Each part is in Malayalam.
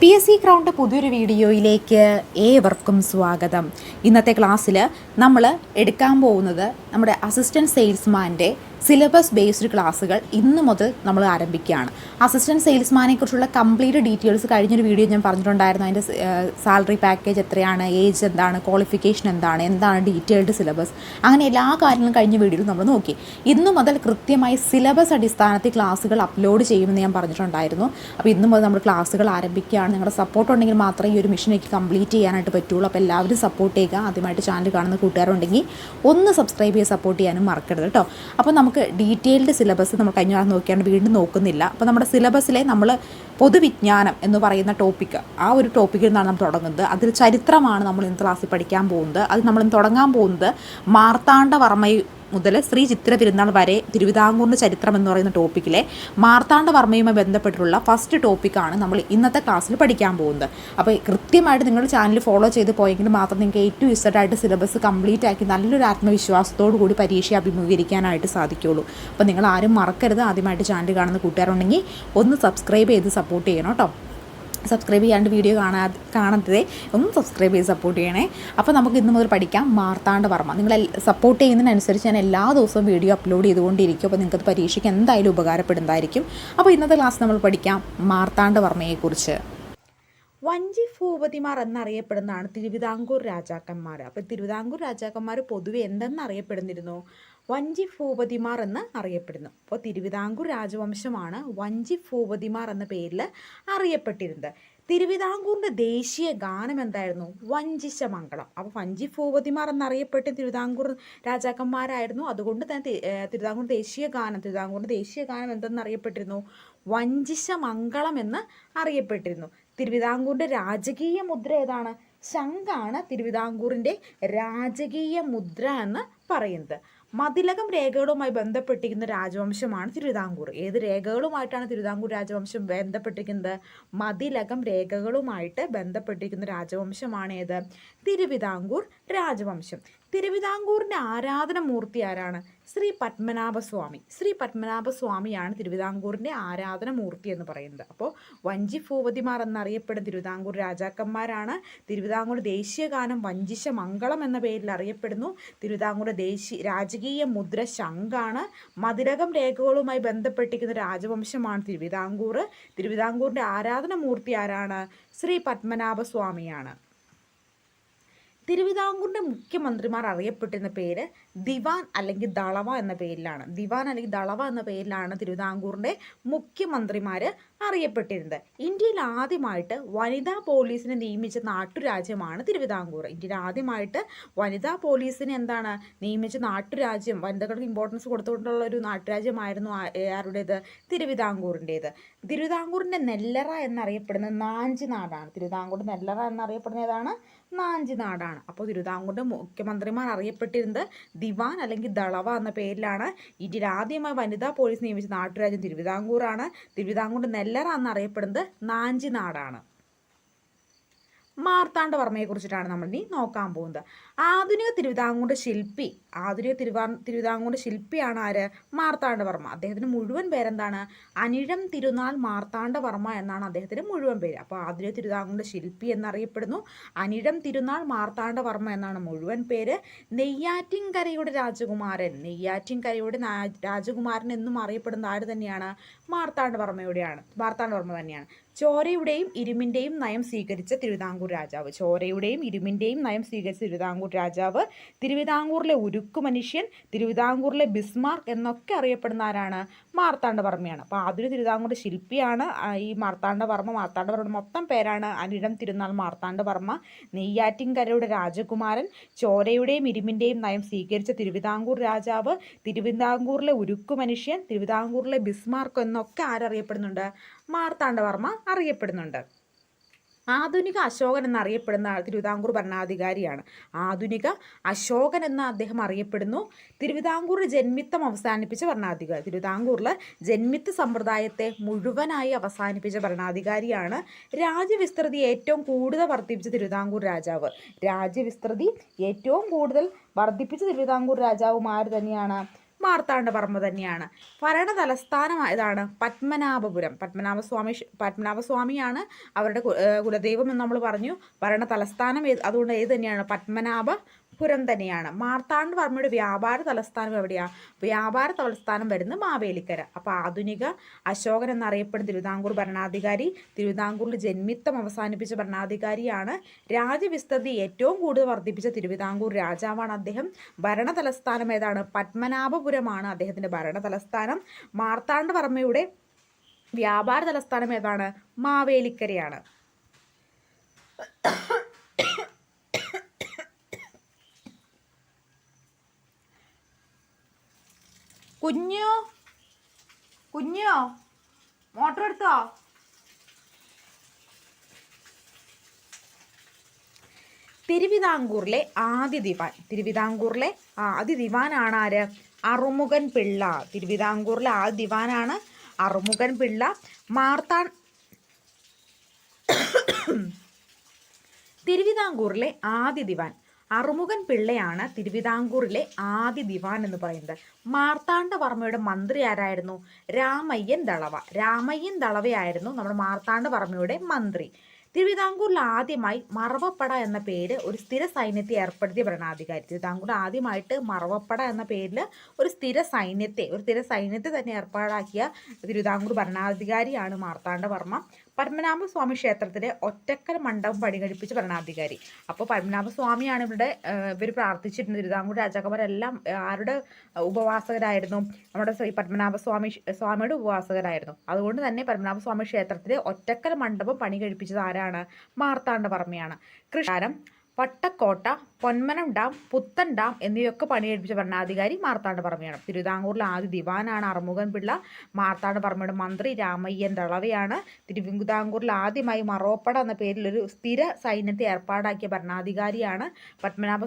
പി എസ് സി ക്രൗണ്ട് പുതിയൊരു വീഡിയോയിലേക്ക് ഏവർക്കും സ്വാഗതം. ഇന്നത്തെ ക്ലാസ്സിൽ നമ്മൾ എടുക്കാൻ പോകുന്നത് നമ്മുടെ അസിസ്റ്റന്റ് സെയിൽസ്മാന്റെ സിലബസ് ബേസ്ഡ് ക്ലാസ്സുകൾ ഇന്ന് മുതൽ നമ്മൾ ആരംഭിക്കുകയാണ്. അസിസ്റ്റന്റ് സെയിൽസ്മാനെ കുറിച്ചുള്ള കംപ്ലീറ്റ് ഡീറ്റെയിൽസ് കഴിഞ്ഞൊരു വീഡിയോ ഞാൻ പറഞ്ഞിട്ടുണ്ടായിരുന്നു. അതിന്റെ സാലറി പാക്കേജ് എത്രയാണ് ഏജ് എന്താണ് ക്വാളിഫിക്കേഷൻ എന്താണ് എന്താണ് ഡീറ്റെയിൽഡ് സിലബസ് അങ്ങനെ എല്ലാ കാര്യങ്ങളും കഴിഞ്ഞ വീഡിയോയിൽ നമ്മൾ നോക്കി. ഇന്ന് മുതൽ കൃത്യമായി സിലബസ് അടിസ്ഥാനത്തിൽ ക്ലാസ്സുകൾ അപ്ലോഡ് ചെയ്യുമെന്ന് ഞാൻ പറഞ്ഞിട്ടുണ്ടായിരുന്നു. അപ്പോൾ ഇന്ന് മുതൽ നമ്മൾ ക്ലാസ്സുകൾ ആരംഭിക്കുകയാണ്. നിങ്ങളുടെ സപ്പോർട്ട് ഉണ്ടെങ്കിൽ മാത്രമേ ഈ ഒരു മിഷൻ എനിക്ക് കംപ്ലീറ്റ് ചെയ്യാനായിട്ട് പറ്റുള്ളൂ. അപ്പോൾ എല്ലാവരും സപ്പോർട്ട് ചെയ്യുക. ആദ്യമായിട്ട് ചാനൽ കാണുന്ന കൂട്ടുകാരുണ്ടെങ്കിൽ ഒന്ന് സബ്സ്ക്രൈബ് ചെയ്ത് സപ്പോർട്ട് ചെയ്യാനും മറക്കരുത് കേട്ടോ. അപ്പോൾ നമുക്ക് ഡീറ്റെയിൽഡ് സിലബസ് നമ്മൾ കഴിഞ്ഞ പ്രാവശ്യം നോക്കിയാണ് വീണ്ടും നോക്കുന്നില്ല. അപ്പോൾ നമ്മുടെ സിലബസിലെ നമ്മൾ പൊതുവിജ്ഞാനം എന്ന് പറയുന്ന ടോപ്പിക്ക് ആ ഒരു ടോപ്പിക്കിൽ നിന്നാണ് നമ്മൾ തുടങ്ങുന്നത്. അതിൽ ചരിത്രമാണ് നമ്മൾ ഇന്ന് ക്ലാസ്സിൽ പഠിക്കാൻ പോകുന്നത്. അത് നമ്മൾ തുടങ്ങാൻ പോകുന്നത് മാർത്താണ്ഡവർമ്മ മുതൽ ശ്രീ ചിത്ര പെരുന്നാൾ വരെ തിരുവിതാംകൂറിന്റെ ചരിത്രം എന്ന് പറയുന്ന ടോപ്പിക്കിലെ മാർത്താണ്ഡവർമ്മയുമായി ബന്ധപ്പെട്ടുള്ള ഫസ്റ്റ് ടോപ്പിക്കാണ് നമ്മൾ ഇന്നത്തെ ക്ലാസ്സിൽ പഠിക്കാൻ പോകുന്നത്. അപ്പോൾ കൃത്യമായിട്ട് നിങ്ങൾ ചാനൽ ഫോളോ ചെയ്ത് പോയെങ്കിൽ മാത്രം നിങ്ങൾക്ക് ഏറ്റവും ആയിട്ട് സിലബസ് കംപ്ലീറ്റ് ആക്കി നല്ലൊരു ആത്മവിശ്വാസത്തോടു കൂടി പരീക്ഷ അഭിമുഖീകരിക്കാനായിട്ട് സാധിക്കുള്ളൂ അപ്പോൾ നിങ്ങൾ ആരും മറക്കരുത്. ആദ്യമായിട്ട് ചാനൽ കാണുന്ന കൂട്ടുകാരുണ്ടെങ്കിൽ ഒന്ന് സബ്സ്ക്രൈബ് ചെയ്ത് സപ്പോർട്ട് ചെയ്യണം കേട്ടോ. സബ്സ്ക്രൈബ് ചെയ്യാണ്ട് വീഡിയോ കാണാ കാണാതെ ഒന്ന് സബ്സ്ക്രൈബ് ചെയ്ത് സപ്പോർട്ട് ചെയ്യണേ. അപ്പോൾ നമുക്ക് ഇന്ന് മുതൽ പഠിക്കാം മാർത്താണ്ഡവർമ്മ നിങ്ങൾ സപ്പോർട്ട് ചെയ്യുന്നതിനനുസരിച്ച് ഞാൻ എല്ലാ ദിവസവും വീഡിയോ അപ്ലോഡ് ചെയ്തുകൊണ്ടിരിക്കും. അപ്പോൾ നിങ്ങൾക്ക് പരീക്ഷയ്ക്ക് എന്തായാലും ഉപകാരപ്പെടുന്നതായിരിക്കും. അപ്പോൾ ഇന്നത്തെ ക്ലാസ് നമ്മൾ പഠിക്കാം മാർത്താണ്ഡ വർമ്മയെക്കുറിച്ച് വഞ്ചി ഭൂപതിമാർ എന്നറിയപ്പെടുന്നതാണ് തിരുവിതാംകൂർ രാജാക്കന്മാർ അപ്പോൾ തിരുവിതാംകൂർ രാജാക്കന്മാർ പൊതുവെ എന്തെന്നറിയപ്പെടുന്നിരുന്നു വഞ്ചി ഭൂപതിമാർ എന്ന് അറിയപ്പെടുന്നു. അപ്പോൾ തിരുവിതാംകൂർ രാജവംശമാണ് വഞ്ചി ഭൂപതിമാർ എന്ന പേരിൽ അറിയപ്പെട്ടിരുന്നത്. തിരുവിതാംകൂറിന്റെ ദേശീയ ഗാനം എന്തായിരുന്നു? വഞ്ചിശമംഗളം. മംഗളം അപ്പോൾ വഞ്ചി ഭൂപതിമാർ എന്നറിയപ്പെട്ട തിരുവിതാംകൂർ രാജാക്കന്മാരായിരുന്നു. അതുകൊണ്ട് തന്നെ തിരുവിതാംകൂർ ദേശീയ ഗാനം തിരുവിതാംകൂറിന്റെ ദേശീയ ഗാനം എന്തെന്നറിയപ്പെട്ടിരുന്നു വഞ്ചിശമംഗളം മംഗളം എന്ന് അറിയപ്പെട്ടിരുന്നു. തിരുവിതാംകൂറിന്റെ രാജകീയ മുദ്ര ഏതാണ്? ശംഖാണ് തിരുവിതാംകൂറിന്റെ രാജകീയ മുദ്ര എന്ന് പറയുന്നത്. മതിലകം രേഖകളുമായി ബന്ധപ്പെട്ടിരിക്കുന്ന രാജവംശമാണ് തിരുവിതാംകൂർ. ഏത് രേഖകളുമായിട്ടാണ് തിരുവിതാംകൂർ രാജവംശം ബന്ധപ്പെട്ടിരിക്കുന്നത്? മതിലകം രേഖകളുമായിട്ട് ബന്ധപ്പെട്ടിരിക്കുന്ന രാജവംശമാണ് ഏത്? തിരുവിതാംകൂർ രാജവംശം. തിരുവിതാംകൂറിന്റെ ആരാധന മൂർത്തി ആരാണ്? ശ്രീ പത്മനാഭസ്വാമി. ശ്രീ പത്മനാഭസ്വാമിയാണ് തിരുവിതാംകൂറിന്റെ ആരാധന മൂർത്തി എന്ന് പറയുന്നത്. അപ്പോൾ വഞ്ചി ഭൂപതിമാർ എന്നറിയപ്പെടുന്ന തിരുവിതാംകൂർ രാജാക്കന്മാരാണ്. തിരുവിതാംകൂർ ദേശീയ ഗാനം വഞ്ചിശ മംഗളം എന്ന പേരിൽ അറിയപ്പെടുന്നു. തിരുവിതാംകൂർ ദേശീയ രാജകീയ മുദ്ര ശംഖാണ്. മതിലകം രേഖകളുമായി ബന്ധപ്പെട്ടിരിക്കുന്ന രാജവംശമാണ് തിരുവിതാംകൂർ തിരുവിതാംകൂറിന്റെ ആരാധന മൂർത്തി ആരാണ്? ശ്രീ പത്മനാഭസ്വാമിയാണ്. തിരുവിതാംകൂറിന്റെ മുഖ്യമന്ത്രിമാർ അറിയപ്പെട്ടിരുന്ന പേര് ദിവാൻ അല്ലെങ്കിൽ ദളവ എന്ന പേരിലാണ്. ദിവാൻ അല്ലെങ്കിൽ ദളവ എന്ന പേരിലാണ് തിരുവിതാംകൂറിന്റെ മുഖ്യമന്ത്രിമാർ അറിയപ്പെട്ടിരുന്നത്. ഇന്ത്യയിൽ ആദ്യമായിട്ട് വനിതാ പോലീസിനെ നിയമിച്ച നാട്ടുരാജ്യമാണ് തിരുവിതാംകൂർ. ഇന്ത്യയിൽ ആദ്യമായിട്ട് വനിതാ പോലീസിനെ എന്താണ് നിയമിച്ച നാട്ടുരാജ്യം വനിതകൾക്ക് ഇമ്പോർട്ടൻസ് കൊടുത്തുകൊണ്ടുള്ള ഒരു നാട്ടുരാജ്യമായിരുന്നു ആരുടേത്? തിരുവിതാംകൂറിന്റേത്. തിരുവിതാംകൂറിന്റെ നെല്ലറ എന്നറിയപ്പെടുന്ന നാഞ്ചി നാടാണ് തിരുവിതാംകൂർ നെല്ലറ എന്നറിയപ്പെടുന്ന ഏതാണ് നാഞ്ചി നാടാണ് അപ്പോൾ തിരുവിതാംകൂറിന്റെ മുഖ്യമന്ത്രിമാർ അറിയപ്പെട്ടിരുന്നത് ദിവാൻ അല്ലെങ്കിൽ ദളവ എന്ന പേരിലാണ് ഇന്ത്യയിൽ ആദ്യമായി വനിതാ പോലീസ് നിയമിച്ച നാട്ടുരാജ്യം തിരുവിതാംകൂറാണ്. തിരുവിതാംകൂറിന്റെ നെല്ലറ എന്നറിയപ്പെടുന്നത് നാഞ്ചിനാടാണ്. മാർത്താണ്ഡവർമ്മയെ കുറിച്ചിട്ടാണ് നമ്മൾ ഇനി നോക്കാൻ പോകുന്നത്. ആധുനിക തിരുവിതാംകൂറിന്റെ ശില്പി ആധുനിക തിരുവാ തിരുവിതാംകൂറിന്റെ ശില്പിയാണ് ആര്? മാർത്താണ്ഡവർമ്മ അദ്ദേഹത്തിന് മുഴുവൻ പേരെന്താണ്? അനിഴം തിരുനാൾ മാർത്താണ്ഡവർമ്മ എന്നാണ് അദ്ദേഹത്തിന് മുഴുവൻ പേര്. അപ്പോൾ ആധുനിക തിരുവിതാംകൂറിന്റെ ശില്പി എന്നറിയപ്പെടുന്നു. അനിഴം തിരുനാൾ മാർത്താണ്ഡവർമ്മ എന്നാണ് മുഴുവൻ പേര്. നെയ്യാറ്റിൻകരയുടെ രാജകുമാരൻ. നെയ്യാറ്റിൻകരയുടെ രാജകുമാരൻ എന്നും അറിയപ്പെടുന്ന ആര് തന്നെയാണ്? മാർത്താണ്ഡവർമ്മയുടെയാണ് മാർത്താണ്ഡവർമ്മ തന്നെയാണ്. ചോരയുടെയും ഇരുമിന്റെയും നയം സ്വീകരിച്ച തിരുവിതാംകൂർ രാജാവ്. ചോരയുടെയും ഇരുമിന്റെയും നയം സ്വീകരിച്ച തിരുവിതാംകൂർ രാജാവ് തിരുവിതാംകൂറിലെ ഉരുക്കു മനുഷ്യൻ തിരുവിതാംകൂറിലെ ബിസ്മാർക്ക് എന്നൊക്കെ അറിയപ്പെടുന്ന ആരാണ്? മാർത്താണ്ഡവർമ്മയാണ്. അപ്പോൾ ആദ്യം തിരുവിതാംകൂറിന്റെ ശില്പിയാണ് ഈ മാർത്താണ്ഡവർമ്മ. മാർത്താണ്ഡവർമ്മയുടെ മൊത്തം പേരാണ് അനിടം തിരുനാൾ മാർത്താണ്ഡവർമ്മ. നെയ്യാറ്റിൻകരയുടെ രാജകുമാരൻ ചോരയുടെയും ഇരുമിന്റെയും നയം സ്വീകരിച്ച തിരുവിതാംകൂർ രാജാവ് തിരുവിതാംകൂറിലെ ഉരുക്കു മനുഷ്യൻ തിരുവിതാംകൂറിലെ ബിസ്മാർക്ക് എന്നൊക്കെ ആരറിയപ്പെടുന്നുണ്ട്? മാർത്താണ്ഡവർമ്മ അറിയപ്പെടുന്നുണ്ട്. ആധുനിക അശോകൻ എന്നറിയപ്പെടുന്ന തിരുവിതാംകൂർ ഭരണാധികാരിയാണ്. ആധുനിക അശോകൻ എന്ന അദ്ദേഹം അറിയപ്പെടുന്നു. തിരുവിതാംകൂർ ജന്മിത്തം അവസാനിപ്പിച്ച ഭരണാധികാരി. തിരുവിതാംകൂറിൽ ജന്മിത്ത സമ്പ്രദായത്തെ മുഴുവനായി അവസാനിപ്പിച്ച ഭരണാധികാരിയാണ് രാജ്യവിസ്തൃതി ഏറ്റവും കൂടുതൽ വർദ്ധിപ്പിച്ച തിരുവിതാംകൂർ രാജാവ്. രാജ്യവിസ്തൃതി ഏറ്റവും കൂടുതൽ വർദ്ധിപ്പിച്ച തിരുവിതാംകൂർ രാജാവുമാർ തന്നെയാണ്? മാർത്താണ്ഡവർമ്മ തന്നെയാണ്. ഭരണ തലസ്ഥാനം ഏതാണ് പത്മനാഭപുരം. പത്മനാഭസ്വാമി പത്മനാഭസ്വാമിയാണ് അവരുടെ കുലദൈവം എന്ന് നമ്മൾ പറഞ്ഞു. ഭരണ തലസ്ഥാനം അതുകൊണ്ട് ഏത് തന്നെയാണ്? പത്മനാഭപുരം തന്നെയാണ്. മാർത്താണ്ഡവർമ്മയുടെ വ്യാപാര തലസ്ഥാനം എവിടെയാണ് വ്യാപാര തലസ്ഥാനം വരുന്നത് മാവേലിക്കര. അപ്പോൾ ആധുനിക അശോകൻ എന്നറിയപ്പെടുന്ന തിരുവിതാംകൂർ ഭരണാധികാരി തിരുവിതാംകൂറിൽ ജന്മിത്തം അവസാനിപ്പിച്ച ഭരണാധികാരിയാണ് രാജ്യവിസ്തൃതി ഏറ്റവും കൂടുതൽ വർദ്ധിപ്പിച്ച തിരുവിതാംകൂർ രാജാവാണ് അദ്ദേഹം. ഭരണ തലസ്ഥാനം ഏതാണ്? പത്മനാഭപുരമാണ് അദ്ദേഹത്തിന്റെ ഭരണ തലസ്ഥാനം മാർത്താണ്ഡവർമ്മയുടെ വ്യാപാര തലസ്ഥാനം ഏതാണ്? മാവേലിക്കരയാണ്. കുഞ്ഞോ. കുഞ്ഞോ. മോട്ടർ എടുത്തോ? തിരുവിതാംകൂറിലെ ആദ്യ ദിവാൻ. തിരുവിതാംകൂറിലെ ആദ്യ ദിവാനാണ് ആര്? അറുമുഖൻ പിള്ള. തിരുവിതാംകൂറിലെ ആദ്യ ആണ് അറുമുഖൻ പിള്ള. മാർത്താൻ തിരുവിതാംകൂറിലെ ആദ്യ ദിവാൻ. അറുമുഖൻ പിള്ളയാണ് തിരുവിതാംകൂറിലെ ആദ്യ ദിവാൻ എന്ന് പറയുന്നത്. മാർത്താണ്ഡവർമ്മയുടെ മന്ത്രി ആരായിരുന്നു? രാമയ്യൻ ദളവ. രാമയ്യൻ ദളവയായിരുന്നു നമ്മുടെ മാർത്താണ്ഡവർമ്മയുടെ മന്ത്രി. തിരുവിതാംകൂറിൽ ആദ്യമായി മറവപ്പട എന്ന പേര് ഒരു സ്ഥിര സൈന്യത്തെ ഏർപ്പെടുത്തിയ ഭരണാധികാരി. തിരുവിതാംകൂർ ആദ്യമായിട്ട് മറവപ്പട എന്ന പേരിൽ ഒരു സ്ഥിര സൈന്യത്തെ ഒരു സ്ഥിര സൈന്യത്തെ തന്നെ ഏർപ്പാടാക്കിയ തിരുവിതാംകൂർ ഭരണാധികാരിയാണ് മാർത്താണ്ഡവർമ്മ. പത്മനാഭസ്വാമി ക്ഷേത്രത്തിലെ ഒറ്റക്കൽ മണ്ഡപം പണികഴിപ്പിച്ച ഭരണാധികാരി. അപ്പോൾ പത്മനാഭസ്വാമിയാണ് ഇവിടെ ഇവർ പ്രാർത്ഥിച്ചിരുന്നത്. തിരുവിതാംകൂർ രാജാക്കന്മാരെല്ലാം ആരുടെ ഉപവാസകരായിരുന്നു? നമ്മുടെ ശ്രീ പത്മനാഭസ്വാമി സ്വാമിയുടെ ഉപവാസകരായിരുന്നു. അതുകൊണ്ട് തന്നെ പത്മനാഭസ്വാമി ക്ഷേത്രത്തിലെ ഒറ്റക്കൽ മണ്ഡപം പണി കഴിപ്പിച്ചത് ആരാണ് മാർത്താണ്ഡവർമ്മയാണ് കൃഷ്ണാരം വട്ടക്കോട്ട പൊന്മനം ഡാം പുത്തൻ ഡാം എന്നിവയൊക്കെ പണിയെടുപ്പിച്ച ഭരണാധികാരി മാർത്താണ്ഡ മാർത്താണ്ഡവർമ്മയാണ് തിരുവിതാംകൂറിലെ ആദ്യ ദിവാനാണ് അറുമുഖൻ പിള്ള. മാർത്താണ്ഡ മാർത്താണ്ഡവർമ്മയുടെ മന്ത്രി രാമയ്യൻ ദളവയാണ് തിരുവിതാംകൂറിൽ ആദ്യമായി മറോപ്പട എന്ന പേരിൽ ഒരു സ്ഥിര സൈന്യത്തെ ഏർപ്പാടാക്കിയ ഭരണാധികാരിയാണ്. പത്മനാഭ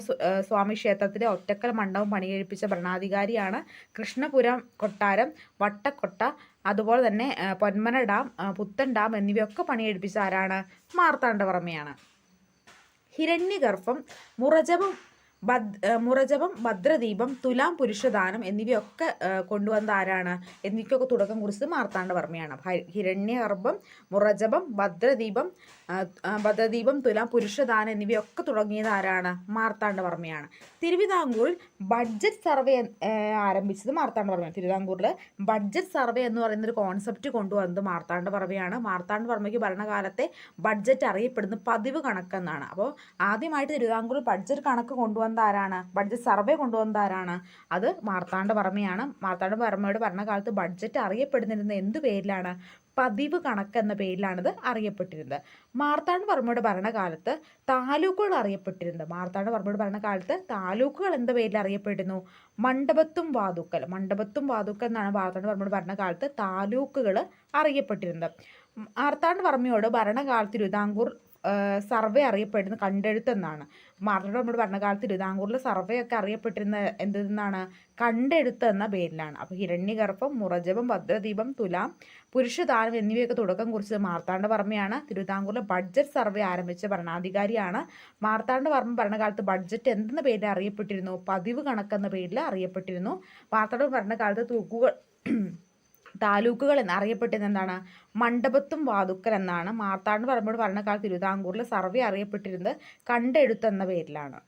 സ്വാമി ക്ഷേത്രത്തിലെ ഒറ്റക്കൽ മണ്ഡപം പണിയെടുപ്പിച്ച ഭരണാധികാരിയാണ്. കൃഷ്ണപുരം കൊട്ടാരം വട്ടക്കൊട്ട അതുപോലെ തന്നെ പൊന്മന ഡാം പുത്തൻ ഡാം എന്നിവയൊക്കെ പണിയെടുപ്പിച്ച ആരാണ്? മാർത്താണ്ഡവർമ്മയാണ് ഹിരണ്യഗർഭം മുറജപം ഭദ് മുറജപം ഭദ്രദീപം തുലാം പുരുഷദാനം എന്നിവയൊക്കെ കൊണ്ടുവന്ന ആരാണ്? എന്നിവയ്ക്കൊക്കെ തുടക്കം കുറിച്ചത് മാർത്താണ്ഡവർമ്മയാണ്. വർമ്മയാണ് ഹിരണ്യഗർഭം മുറജപം ഭദ്രദീപം ഭദ്രദീപം തുലാം പുരുഷദാനം എന്നിവയൊക്കെ തുടങ്ങിയത് ആരാണ്? മാർത്താണ്ഡവർമ്മയാണ്. തിരുവിതാംകൂറിൽ ബഡ്ജറ്റ് സർവേ ആരംഭിച്ചത് മാർത്താണ്ഡവർമ്മയാണ്. തിരുവിതാംകൂറിൽ ബഡ്ജറ്റ് സർവേ എന്ന് പറയുന്ന ഒരു കോൺസെപ്റ്റ് കൊണ്ടുവന്നത് മാർത്താണ്ഡവർമ്മയാണ്. മാർത്താണ്ഡവർമ്മയ്ക്ക് ഭരണകാലത്തെ ബഡ്ജറ്റ് അറിയപ്പെടുന്ന പതിവ് കണക്കെന്നാണ്. അപ്പോൾ ആദ്യമായിട്ട് തിരുവിതാംകൂറിൽ ബഡ്ജറ്റ് കണക്ക് കൊണ്ടുവന്ന ആരാണ് ബഡ്ജറ്റ് സർവേ കൊണ്ടുവന്ന ആരാണ് അത് മാർത്താണ്ഡവർമ്മയാണ് മാർത്താണ്ഡവർമ്മയുടെ ഭരണകാലത്ത് ബഡ്ജറ്റ് അറിയപ്പെടുന്നിരുന്ന എന്ത് പേരിലാണ്? പതിവ് കണക്ക് എന്ന പേരിലാണിത് അറിയപ്പെട്ടിരുന്നത്. മാർത്താണ്ഡ വർമ്മയുടെ ഭരണകാലത്ത് താലൂക്കുകൾ അറിയപ്പെട്ടിരുന്നത്. മാർത്താണ്ഡ വർമ്മയുടെ ഭരണകാലത്ത് താലൂക്കുകൾ എന്ത പേരിൽ അറിയപ്പെട്ടിരുന്നു? മണ്ഡപത്തും വാതുക്കൽ. മണ്ഡപത്തും വാതുക്കൽ എന്നാണ് മാർത്താണ്ഡ വർമ്മയുടെ ഭരണകാലത്ത് താലൂക്കുകൾ അറിയപ്പെട്ടിരുന്നത്. മാർത്താണ്ഡ വർമ്മയോട് ഭരണകാലത്ത് തിരുവിതാംകൂർ സർവേ അറിയപ്പെടുന്നത് കണ്ടെഴുത്തെന്നാണ് മാർത്താണ്ഡവർമ്മയുടെ ഭരണകാലത്ത് തിരുവിതാംകൂറിൽ സർവേ ഒക്കെ അറിയപ്പെട്ടിരുന്ന എന്തെന്നാണ്? കണ്ടെടുത്ത് എന്ന പേരിലാണ്. അപ്പോൾ ഹിരണ്യഗർഭം മുറജപം ഭദ്രദീപം തുലാം പുരുഷദാനം എന്നിവയൊക്കെ തുടക്കം കുറിച്ചത് മാർത്താണ്ഡവർമ്മയാണ് തിരുവിതാംകൂറിലെ ബഡ്ജറ്റ് സർവേ ആരംഭിച്ച ഭരണാധികാരിയാണ്. മാർത്താണ്ഡവർമ്മ ഭരണകാലത്ത് ബഡ്ജറ്റ് എന്തെന്ന പേരിൽ അറിയപ്പെട്ടിരുന്നു? പതിവ് കണക്കെന്ന പേരിൽ അറിയപ്പെട്ടിരുന്നു. മാർത്താണ്ഡ ഭരണകാലത്ത് തൂക്കുകൾ താലൂക്കുകൾ എന്ന് അറിയപ്പെട്ടിരുന്ന എന്താണ് മണ്ഡപത്തും വാതുക്കൽ എന്നാണ്. മാർത്താണ്ഡ പറമ്പോട് ഭരണകാലത്ത് തിരുവിതാംകൂറിൽ സർവേ അറിയപ്പെട്ടിരുന്നത് കണ്ടെഴുത്ത് എന്ന പേരിലാണ്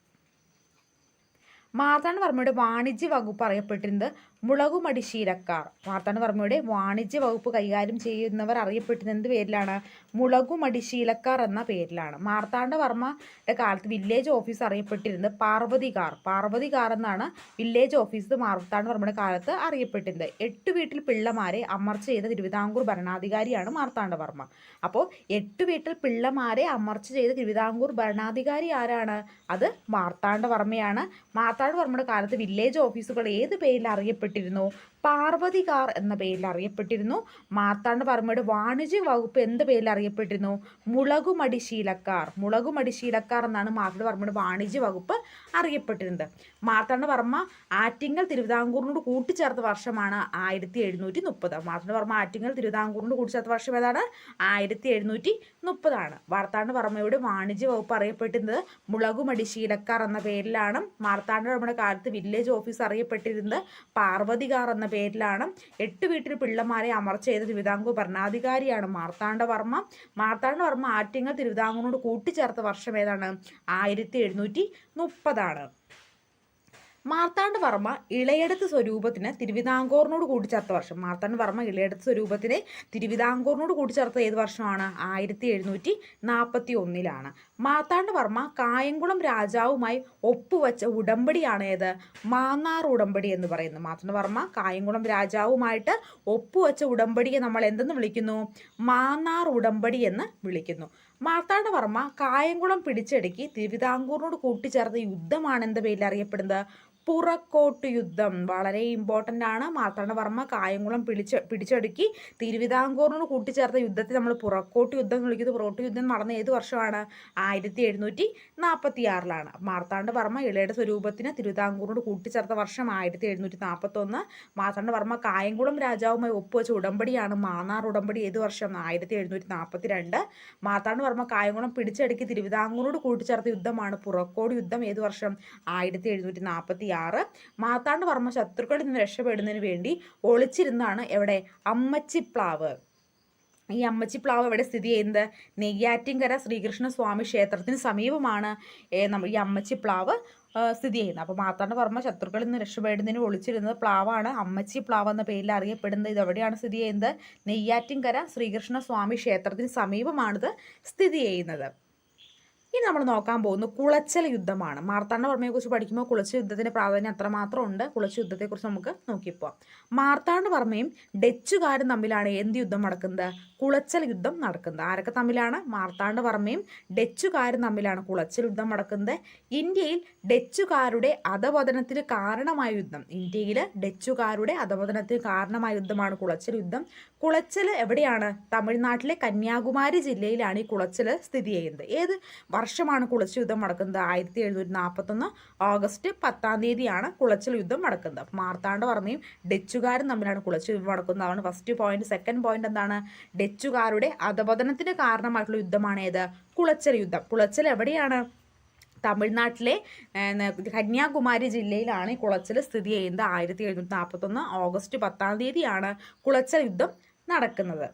മാർത്താണ്ഡവർമ്മയുടെ വാണിജ്യ വകുപ്പ് അറിയപ്പെട്ടിരുന്നത് മുളകുമടിശീലക്കാർ മാർത്താണ്ഡവർമ്മയുടെ വാണിജ്യ വകുപ്പ് കൈകാര്യം ചെയ്യുന്നവർ അറിയപ്പെട്ടിരുന്നത് എന്ത് പേരിലാണ്. മുളകുമടിശീലക്കാർ എന്ന പേരിലാണ്. മാർത്താണ്ഡവർമ്മയുടെ കാലത്ത് വില്ലേജ് ഓഫീസ് അറിയപ്പെട്ടിരുന്നത് പാർവതികാർ. പാർവതികാർ എന്നാണ് വില്ലേജ് ഓഫീസ് മാർത്താണ്ഡവർമ്മയുടെ കാലത്ത് അറിയപ്പെട്ടിരുന്നത്. എട്ട് വീട്ടിൽ പിള്ളമാരെ അമർച്ച ചെയ്ത തിരുവിതാംകൂർ ഭരണാധികാരിയാണ് മാർത്താണ്ഡവർമ്മ അപ്പോൾ എട്ട് വീട്ടിൽ പിള്ളമാരെ അമർച്ച ചെയ്ത തിരുവിതാംകൂർ ഭരണാധികാരി ആരാണ്? അത് മാർത്താണ്ഡവർമ്മയാണ് മാർത്താണ്ഡവർമ്മയുടെ കാലത്ത് വില്ലേജ് ഓഫീസുകൾ ഏത് പേരിൽ അറിയപ്പെട്ടിരുന്നു. പാർവതികാർ എന്ന പേരിൽ അറിയപ്പെട്ടിരുന്നു. മാർത്താണ്ഡ മാർത്താണ്ഡവർമ്മയുടെ വാണിജ്യ വകുപ്പ് എന്ത് പേരിൽ അറിയപ്പെട്ടിരുന്നു? മുളകുമടി ശീലക്കാർ. മുളകുമടി ശീലക്കാർ എന്നാണ് മാർത്താണ്ഡവർമ്മയുടെ വാണിജ്യ വകുപ്പ് അറിയപ്പെട്ടിരുന്നത്. മാർത്താണ്ഡ മാർത്താണ്ഡവർമ്മ ആറ്റിങ്ങൽ തിരുവിതാംകൂറിനോട് കൂട്ടിച്ചേർത്ത വർഷമാണ് ആയിരത്തി എഴുന്നൂറ്റി മുപ്പത് മാർത്താണ്ഡ മാർത്താണ്ഡവർമ്മ ആറ്റിങ്ങൽ തിരുവിതാംകൂറിനോട് കൂട്ടിച്ചേർത്ത വർഷം ഏതാണ്? ആയിരത്തി എഴുന്നൂറ്റി മുപ്പതാണ് മാർത്താണ്ഡ വർമ്മയുടെ വാണിജ്യ വകുപ്പ് അറിയപ്പെട്ടിരുന്നത് മുളകുമടി ശീലക്കാർ എന്ന പേരിലാണ്. മാർത്താണ്ഡ മാർത്താണ്ഡവർമ്മയുടെ കാലത്ത് വില്ലേജ് ഓഫീസ് അറിയപ്പെട്ടിരുന്നത്. പാർവതികാർ എന്ന പേരിലാണ് എട്ട് വീട്ടിൽ പിള്ളമാരെ അമർച്ച ചെയ്ത തിരുവിതാംകൂർ ഭരണാധികാരിയാണ് മാർത്താണ്ഡവർമ്മ. മാർത്താണ്ഡവർമ്മ ആറ്റിങ്ങൽ തിരുവിതാംകൂറിനോട് കൂട്ടിച്ചേർത്ത വർഷം ഏതാണ്? ആയിരത്തി എഴുന്നൂറ്റി മുപ്പതാണ്. മാർത്താണ്ഡവർമ്മ ഇളയടത്ത് സ്വരൂപത്തിന് തിരുവിതാംകൂറിനോട് കൂടി ചേർത്ത വർഷം മാർത്താണ്ഡവർമ്മ ഇളയടത്ത് സ്വരൂപത്തിനെ തിരുവിതാംകൂറിനോട് കൂടി ചേർത്ത ഏത് വർഷമാണ്? ആയിരത്തി എഴുന്നൂറ്റി നാൽപ്പത്തി ഒന്നിലാണ്. മാർത്താണ്ഡവർമ്മ കായംകുളം രാജാവുമായി ഒപ്പുവച്ച ഉടമ്പടിയാണ് ഏത്? മാന്നാർ ഉടമ്പടി എന്ന് പറയുന്നത്. മാർത്താണ്ഡവർമ്മ കായംകുളം രാജാവുമായിട്ട് ഒപ്പുവച്ച ഉടമ്പടിയെ നമ്മൾ എന്തെന്ന് വിളിക്കുന്നു? മാന്നാർ ഉടമ്പടി എന്ന് വിളിക്കുന്നു. മാർത്താണ്ഡവർമ്മ കായംകുളം പിടിച്ചെടുക്കി തിരുവിതാംകൂറിനോട് കൂട്ടിച്ചേർത്ത യുദ്ധമാണ് എന്ത പേരിൽ അറിയപ്പെടുന്നത്? പുറക്കോട്ട് യുദ്ധം വളരെ ഇമ്പോർട്ടന്റ് ആണ്. മാർത്താണ്ഡവർമ്മ കായംകുളം പിടിച്ച പിടിച്ചടുക്കി തിരുവിതാംകൂറിനോട് കൂട്ടിച്ചേർത്ത യുദ്ധത്തെ നമ്മൾ പുറക്കോട്ട് യുദ്ധം വിളിക്കുന്നത് പുറക്കോട്ട് യുദ്ധം നടന്ന ഏത് വർഷമാണ്? ആയിരത്തി എഴുന്നൂറ്റി നാൽപ്പത്തി ആറിലാണ് മാർത്താണ്ഡവർമ്മ ഇളയുടെ സ്വരൂപത്തിന് തിരുവിതാംകൂറിനോട് കൂട്ടിച്ചേർത്ത വർഷം ആയിരത്തി എഴുന്നൂറ്റി നാൽപ്പത്തൊന്ന് മാർത്താണ്ഡവർമ്മ കായംകുളം രാജാവുമായി ഒപ്പുവെച്ച ഉടമ്പടിയാണ് മാന്നാർ ഉടമ്പടി. ഏത് വർഷം? ആയിരത്തി എഴുന്നൂറ്റി നാൽപ്പത്തി രണ്ട് മാർത്താണ്ഡവർമ്മ കായംകുളം പിടിച്ചടുക്കി തിരുവിതാംകൂറിനോട് കൂട്ടിച്ചേർത്ത യുദ്ധമാണ് പുറക്കോട് യുദ്ധം. ഏത് വർഷം? ആയിരത്തി എഴുന്നൂറ്റി നാൽപ്പത്തി ആറ്. മാർത്താണ്ഡവർമ്മ ശത്രുക്കളിൽ നിന്ന് രക്ഷപ്പെടുന്നതിന് വേണ്ടി ഒളിച്ചിരുന്നാണ് എവിടെ? അമ്മച്ചിപ്ലാവ്. ഈ അമ്മച്ചിപ്ലാവ് എവിടെ സ്ഥിതി ചെയ്യുന്നത്? നെയ്യാറ്റിൻകര ശ്രീകൃഷ്ണ സ്വാമി ക്ഷേത്രത്തിന് സമീപമാണ് നമ്മൾ ഈ അമ്മച്ചിപ്ലാവ് സ്ഥിതി ചെയ്യുന്നത്. അപ്പോൾ മാർത്താണ്ഡവർമ്മ ശത്രുക്കളിൽ നിന്ന് രക്ഷപ്പെടുന്നതിന് ഒളിച്ചിരുന്നത് പ്ലാവാണ്. അമ്മച്ചി പ്ലാവ് എന്ന പേരിൽ അറിയപ്പെടുന്നത് ഇത് എവിടെയാണ് സ്ഥിതി ചെയ്യുന്നത്? നെയ്യാറ്റിൻകര ശ്രീകൃഷ്ണ സ്വാമി ക്ഷേത്രത്തിന് സമീപമാണിത് സ്ഥിതി ചെയ്യുന്നത്. ഇനി നമ്മൾ നോക്കാൻ പോകുന്നത് കുളച്ചൽ യുദ്ധമാണ്. മാർത്താണ്ഡവർമ്മയെക്കുറിച്ച് പഠിക്കുമ്പോൾ കുളച്ചൽ യുദ്ധത്തിന്റെ പ്രാധാന്യം അത്രമാത്രം ഉണ്ട് കുളച്ചൽ യുദ്ധത്തെക്കുറിച്ച് നമുക്ക് നോക്കിപ്പോവാം. മാർത്താണ്ഡവർമ്മയും ഡച്ചുകാരും തമ്മിലാണ് എന്ത് യുദ്ധം നടക്കുന്നത്? കുളച്ചൽ യുദ്ധം നടക്കുന്നത്. ആരൊക്കെ തമ്മിലാണ്? മാർത്താണ്ഡവർമ്മയും ഡച്ചുകാരും തമ്മിലാണ് കുളച്ചൽ യുദ്ധം നടക്കുന്നത്. ഇന്ത്യയിൽ ഡച്ചുകാരുടെ അധപതനത്തിന് കാരണമായ യുദ്ധം. ഇന്ത്യയിൽ ഡച്ചുകാരുടെ അധപതനത്തിന് കാരണമായ യുദ്ധമാണ് കുളച്ചൽ യുദ്ധം. കുളച്ചൽ എവിടെയാണ്? തമിഴ്നാട്ടിലെ കന്യാകുമാരി ജില്ലയിലാണ് ഈ കുളച്ചൽ സ്ഥിതി ചെയ്യുന്നത്. ഏത്? വർഷമാണ് കുളച്ചിൽ യുദ്ധം നടക്കുന്നത്. ആയിരത്തി എഴുന്നൂറ്റി നാൽപ്പത്തൊന്ന് ഓഗസ്റ്റ് പത്താം തീയതിയാണ് കുളച്ചിൽ യുദ്ധം നടക്കുന്നത്. മാർത്താണ്ഡ മാർത്താണ്ഡവർമ്മയും ഡച്ചുകാരും തമ്മിലാണ് കുളച്ചിൽ യുദ്ധം നടക്കുന്നത്. അതാണ് ഫസ്റ്റ് പോയിന്റ് സെക്കൻഡ് പോയിന്റ് എന്താണ്? ഡച്ചുകാരുടെ അധപതനത്തിന് കാരണമായിട്ടുള്ള യുദ്ധമാണ് ഏത് കുളച്ചൽ യുദ്ധം. കുളച്ചൽ എവിടെയാണ്? തമിഴ്നാട്ടിലെ കന്യാകുമാരി ജില്ലയിലാണ് ഈ കുളച്ചൽ സ്ഥിതി ചെയ്യുന്നത്. ആയിരത്തി എഴുന്നൂറ്റി നാൽപ്പത്തൊന്ന് ഓഗസ്റ്റ് പത്താം തീയതിയാണ് കുളച്ചൽ യുദ്ധം നടക്കുന്നത്.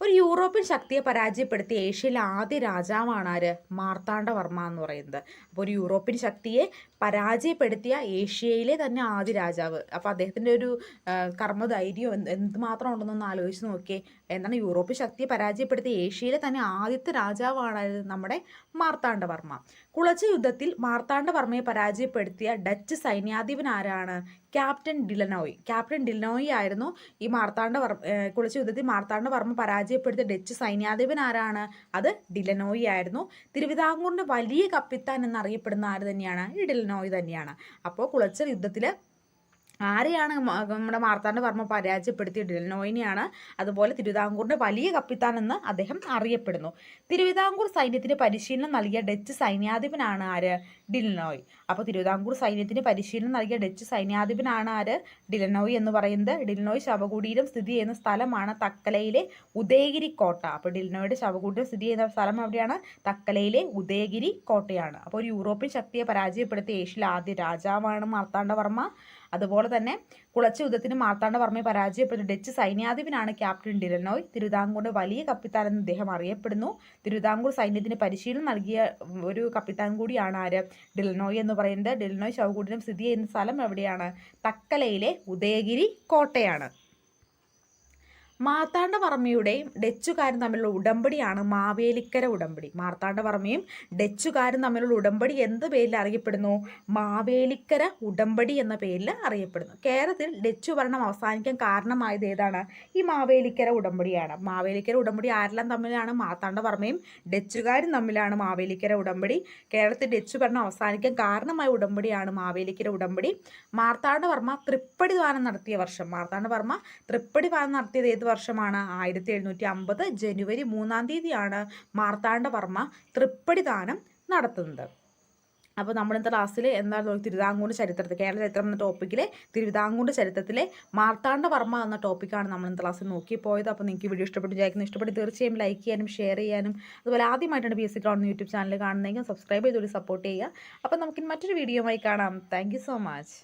ഒരു യൂറോപ്യൻ ശക്തിയെ പരാജയപ്പെടുത്തിയ ഏഷ്യയിലെ ആദ്യ രാജാവാണ് ആര്? മാർത്താണ്ഡവർമ്മ എന്ന് പറയുന്നത്. അപ്പോൾ ഒരു യൂറോപ്യൻ ശക്തിയെ പരാജയപ്പെടുത്തിയ ഏഷ്യയിലെ തന്നെ ആദ്യ രാജാവ്. അപ്പോൾ അദ്ദേഹത്തിന്റെ ഒരു കർമ്മധൈര്യം എന്ത് എന്തുമാത്രം ഉണ്ടെന്നൊന്ന് ആലോചിച്ച് നോക്കിയേ. എന്താണ് യൂറോപ്യൻ ശക്തിയെ പരാജയപ്പെടുത്തിയ ഏഷ്യയിലെ തന്നെ ആദ്യത്തെ രാജാവാണ് നമ്മുടെ മാർത്താണ്ഡവർമ്മ കുളച്ച യുദ്ധത്തിൽ മാർത്താണ്ഡവർമ്മയെ പരാജയപ്പെടുത്തിയ ഡച്ച് സൈന്യാധിപൻ ആരാണ് ക്യാപ്റ്റൻ ഡിലനോയ്. ക്യാപ്റ്റൻ ഡിലനോയ് ആയിരുന്നു ഈ മാർത്താണ്ഡവർമ്മ കുളച്ച യുദ്ധത്തിൽ മാർത്താണ്ഡവർമ്മ പരാജയപ്പെടുത്തിയ ഡച്ച് സൈന്യാധിപൻ ആരാണ് അത് ഡിലനോയി ആയിരുന്നു. തിരുവിതാംകൂറിന്റെ വലിയ കപ്പിത്താൻ എന്നറിയപ്പെടുന്ന ആര് തന്നെയാണ്? ഈ ഡിലനോയി തന്നെയാണ്. അപ്പോൾ കുളച്ച യുദ്ധത്തിൽ ആരെയാണ് നമ്മുടെ മാർത്താണ്ഡ വർമ്മ പരാജയപ്പെടുത്തിയ ഡിലനോയിനെയാണ് അതുപോലെ തിരുവിതാംകൂറിന്റെ വലിയ കപ്പിത്താൻ എന്ന് അദ്ദേഹം അറിയപ്പെടുന്നു. തിരുവിതാംകൂർ സൈന്യത്തിന് പരിശീലനം നൽകിയ ഡച്ച് സൈന്യാധിപനാണ് ആര്? ഡിലനോയ്. അപ്പോൾ തിരുവിതാംകൂർ സൈന്യത്തിന് പരിശീലനം നൽകിയ ഡച്ച് സൈന്യാധിപനാണ് ആര്? ഡിലനോയ് എന്ന് പറയുന്നത്. ഡിലനോയ് ശവകുടീരം സ്ഥിതി ചെയ്യുന്ന സ്ഥലമാണ് തക്കലയിലെ ഉദയഗിരി കോട്ട. അപ്പോൾ ഡിലനോയുടെ ശവകുടീരം സ്ഥിതി ചെയ്യുന്ന സ്ഥലം എവിടെയാണ് തക്കലയിലെ ഉദയഗിരി കോട്ടയാണ്. അപ്പോൾ ഒരു യൂറോപ്യൻ ശക്തിയെ പരാജയപ്പെടുത്തിയ ഏഷ്യയിലെ ആദ്യ രാജാവാണ് മാർത്താണ്ഡവർമ്മ. അതുപോലെ തന്നെ കുളച്ച യുദ്ധത്തിന് മാർത്താണ്ഡവർമ്മയെ പരാജയപ്പെട്ട. ഡച്ച് സൈന്യാധിപനാണ് ക്യാപ്റ്റൻ ഡിരനോയ് തിരുവിതാംകൂറിന്റെ വലിയ കപ്പിത്താൻ എന്ന് അറിയപ്പെടുന്നു. തിരുവിതാംകൂർ സൈന്യത്തിന് പരിശീലനം നൽകിയ ഒരു കപ്പിത്താൻ കൂടിയാണ് ആര്? ഡിലനോയ് എന്ന് പറയുന്നത്. ഡിലനോയ് ശവകുടീരം സ്ഥിതി ചെയ്യുന്ന സ്ഥലം എവിടെയാണ്? തക്കലയിലെ ഉദയഗിരി കോട്ടയാണ്. മാർത്താണ്ഡവർമ്മയുടെയും ഡച്ചുകാരും തമ്മിലുള്ള ഉടമ്പടിയാണ് മാവേലിക്കര ഉടമ്പടി. മാർത്താണ്ഡവർമ്മയും ഡച്ചുകാരും തമ്മിലുള്ള ഉടമ്പടി എന്ത് പേരിൽ അറിയപ്പെടുന്നു? മാവേലിക്കര ഉടമ്പടി എന്ന പേരിൽ അറിയപ്പെടുന്നു. കേരളത്തിൽ ഡച്ചു ഭരണം അവസാനിക്കാൻ കാരണമായത് ഏതാണ്? ഈ മാവേലിക്കര ഉടമ്പടിയാണ്. മാവേലിക്കര ഉടമ്പടി ആരെല്ലാം തമ്മിലാണ്? മാർത്താണ്ഡവർമ്മയും ഡച്ചുകാരും തമ്മിലാണ് മാവേലിക്കര ഉടമ്പടി. കേരളത്തിൽ ഡച്ചു ഭരണം അവസാനിക്കാൻ കാരണമായ ഉടമ്പടിയാണ് മാവേലിക്കര ഉടമ്പടി. മാർത്താണ്ഡവർമ്മ തൃപ്പടി ദാനം നടത്തിയ വർഷം. മാർത്താണ്ഡവർമ്മ തൃപ്പടി ദാനം നടത്തിയത് ഏത് വർഷമാണ്. ആയിരത്തി എഴുന്നൂറ്റി അമ്പത് ജനുവരി മൂന്നാം തീയതിയാണ് മാർത്താണ്ഡവർമ്മ തൃപ്പടി ദാനം നടത്തുന്നത് അപ്പോൾ നമ്മൾ ക്ലാസ്സിൽ എന്താണ് തിരുവിതാംകൂർ ചരിത്രത്തിൽ കേരള ചരിത്രം എന്ന ടോപ്പിക്കിലെ തിരുവിതാംകൂർ ചരിത്രത്തിലെ മാർത്താണ്ഡവർമ്മ എന്ന ടോപ്പിക്കാണ് നമ്മൾ ഇന്നത്തെ ക്ലാസ്സിൽ നോക്കി പോയത് അപ്പോൾ നിങ്ങൾക്ക് വീഡിയോ ഇഷ്ടപ്പെട്ടു വിചാരിക്കുന്നു. ഇഷ്ടപ്പെട്ട് തീർച്ചയായും ലൈക്ക് ചെയ്യാനും ഷെയർ ചെയ്യാനും അതുപോലെ ആദ്യമായിട്ടാണ് B S C ground YouTube channel കാണുന്നതെങ്കിൽ സബ്സ്ക്രൈബ് ചെയ്തുകൂടി സപ്പോർട്ട് ചെയ്യുക. അപ്പോൾ നമുക്ക് മറ്റൊരു ആയി കാണാം. Thank so much